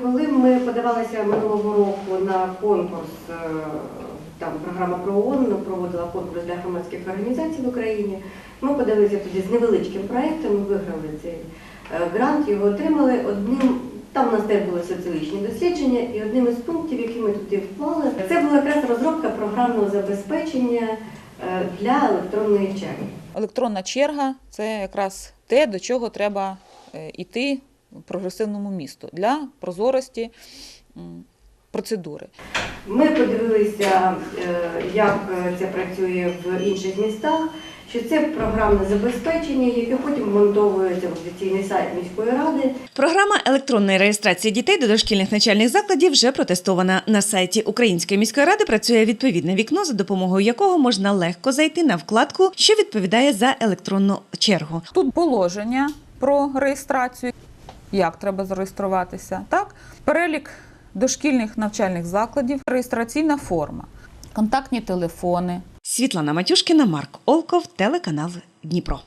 Коли ми подавалися минулого року на конкурс, е, там програма про ООН проводила конкурс для громадських організацій в Україні. Ми подалися тоді з невеличким проєктом, виграли цей е, грант, його отримали. Одним там у нас теж були соціологічні дослідження, і одним із пунктів, які ми туди вклали, це була якраз розробка програмного забезпечення е, для електронної черги. Електронна черга це якраз те, до чого треба йти прогресивному місту для прозорості процедури. Ми подивилися, е, як е, це працює в інших містах, що це програмне забезпечення, яке потім вмонтовується в офіційний сайт міської ради. Програма електронної реєстрації дітей до дошкільних навчальних закладів вже протестована. На сайті Української міської ради працює відповідне вікно, за допомогою якого можна легко зайти на вкладку, що відповідає за електронну чергу. Тут положення про реєстрацію, як треба зареєструватися, так? перелік дошкільних навчальних закладів, реєстраційна форма, контактні телефони. Світлана Матюшкіна, Марк Олков, телеканал Дніпро.